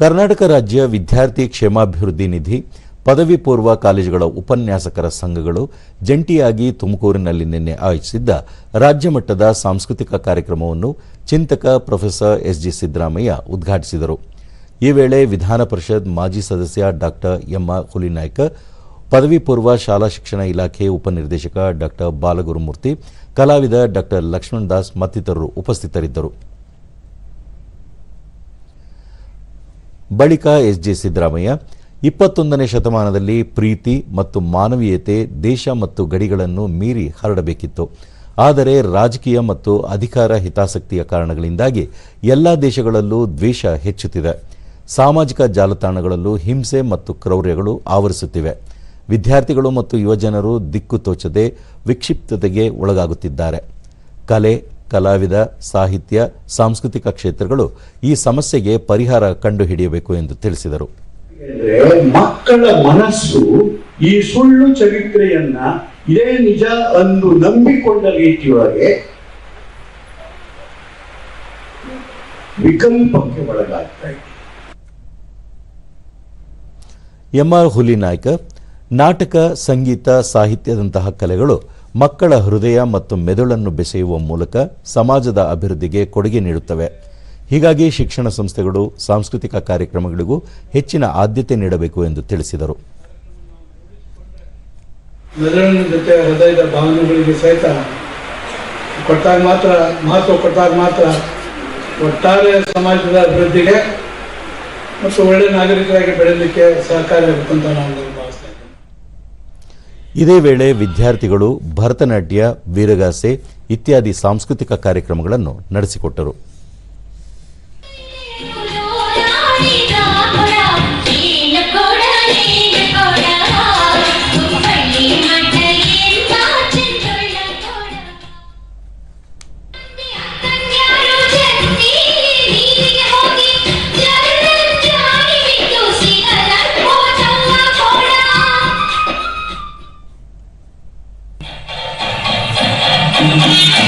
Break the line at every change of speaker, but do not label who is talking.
ಕರ್ನಾಟಕ ರಾಜ್ಯ ವಿದ್ಯಾರ್ಥಿ ಕ್ಷೇಮಾಭಿವೃದ್ಧಿ ನಿಧಿ, ಪದವಿ ಪೂರ್ವ ಕಾಲೇಜುಗಳ ಉಪನ್ಯಾಸಕರ ಸಂಘಗಳು ಜಂಟಿಯಾಗಿ ತುಮಕೂರಿನಲ್ಲಿ ನಿನ್ನೆ ಆಯೋಜಿಸಿದ್ದ ರಾಜ್ಯ ಮಟ್ಟದ ಸಾಂಸ್ಕೃತಿಕ ಕಾರ್ಯಕ್ರಮವನ್ನು ಚಿಂತಕ ಪ್ರೊಫೆಸರ್ ಎಸ್ಜಿ ಸಿದ್ದರಾಮಯ್ಯ ಉದ್ಘಾಟಿಸಿದರು. ಈ ವೇಳೆ ವಿಧಾನ ಪರಿಷತ್ ಮಾಜಿ ಸದಸ್ಯ ಡಾಕ್ಟರ್ ಎಂ ಹುಲಿನಾಯ್ಕ, ಪದವಿ ಪೂರ್ವ ಶಾಲಾ ಶಿಕ್ಷಣ ಇಲಾಖೆ ಉಪನಿರ್ದೇಶಕ ಡಾಕ್ಟರ್ ಬಾಲಗುರುಮೂರ್ತಿ, ಕಲಾವಿದ ಡಾಕ್ಟರ್ ಲಕ್ಷ್ಮಣ್ ದಾಸ್ ಮತ್ತಿತರರು ಉಪಸ್ಥಿತರಿದ್ದರು. ಬಳಿಕ ಎಸ್ಜಿ ಸಿದ್ದರಾಮಯ್ಯ, ಇಪ್ಪತ್ತೊಂದನೇ ಶತಮಾನದಲ್ಲಿ ಪ್ರೀತಿ ಮತ್ತು ಮಾನವೀಯತೆ, ದೇಶ ಮತ್ತು ಗಡಿಗಳನ್ನು ಮೀರಿ ಹರಡಬೇಕಿತ್ತು. ಆದರೆ ರಾಜಕೀಯ ಮತ್ತು ಅಧಿಕಾರ ಹಿತಾಸಕ್ತಿಯ ಕಾರಣಗಳಿಂದಾಗಿ ಎಲ್ಲ ದೇಶಗಳಲ್ಲೂ ದ್ವೇಷ ಹೆಚ್ಚುತ್ತಿದೆ. ಸಾಮಾಜಿಕ ಜಾಲತಾಣಗಳಲ್ಲೂ ಹಿಂಸೆ ಮತ್ತು ಕ್ರೌರ್ಯಗಳು ಆವರಿಸುತ್ತಿವೆ. ವಿದ್ಯಾರ್ಥಿಗಳು ಮತ್ತು ಯುವಜನರು ದಿಕ್ಕು ತೋಚದೆ ವಿಕ್ಷಿಪ್ತತೆಗೆ ಒಳಗಾಗುತ್ತಿದ್ದಾರೆ. ಕಲೆ ಕಲಾವಿದ ಸಾಹಿತ್ಯ ಸಾಂಸ್ಕೃತಿಕ ಕ್ಷೇತ್ರಗಳು ಈ ಸಮಸ್ಯೆಗೆ ಪರಿಹಾರ ಕಂಡುಹಿಡಿಯಬೇಕು ಎಂದು ತಿಳಿಸಿದರು.
ಮಕ್ಕಳ ಮನಸ್ಸು ಈ ಸುಳ್ಳು ಚರಿತ್ರೆಯನ್ನ ಇದೇ ನಿಜ ಅಂದು ನಂಬಿಕೊಂಡ ರೀತಿಯೊಳಗೆ ವಿಕಲ್ಪಕ್ಕೆ ಒಳಗಾಗ್ತಾ ಇದೆ.
ಹುಲಿ ಹುಲಿನಾಯ್ಕ ನಾಟಕ, ಸಂಗೀತ, ಸಾಹಿತ್ಯದಂತಹ ಕಲೆಗಳು ಮಕ್ಕಳ ಹೃದಯ ಮತ್ತು ಮೆದುಳನ್ನು ಬೆಸೆಯುವ ಮೂಲಕ ಸಮಾಜದ ಅಭಿವೃದ್ಧಿಗೆ ಕೊಡುಗೆ ನೀಡುತ್ತವೆ. ಹೀಗಾಗಿ ಶಿಕ್ಷಣ ಸಂಸ್ಥೆಗಳು ಸಾಂಸ್ಕೃತಿಕ ಕಾರ್ಯಕ್ರಮಗಳಿಗೂ ಹೆಚ್ಚಿನ ಆದ್ಯತೆ ನೀಡಬೇಕು ಎಂದು ತಿಳಿಸಿದರು.
ಜೊತೆ ಹೃದಯದ ಭಾವನೆಗಳಿಗೆ ಸಹಿತ ಕೊಟ್ಟಾಗ ಮಾತ್ರ, ಮಹತ್ವ ಕೊಟ್ಟಾಗ ಮಾತ್ರ ಒಟ್ಟಾರೆ ಸಮಾಜದ ಅಭಿವೃದ್ಧಿಗೆ ಮತ್ತು ಒಳ್ಳೆ ನಾಗರಿಕರಾಗಿ ಬೆಳೆಯಲಿಕ್ಕೆ ಸಹಕಾರಿ ಆಗುತ್ತೆ ಅಂತ ನಾನು ಭಾವಿಸ್ತಾ ಇದ್ದೇನೆ
ಇದೇ ವೇಳೆ ವಿದ್ಯಾರ್ಥಿಗಳು ಭರತನಾಟ್ಯ ವೀರಗಾಸೆ ಇತ್ಯಾದಿ ಸಾಂಸ್ಕೃತಿಕ ಕಾರ್ಯಕ್ರಮಗಳನ್ನು ನಡೆಸಿಕೊಟ್ಟರು. Música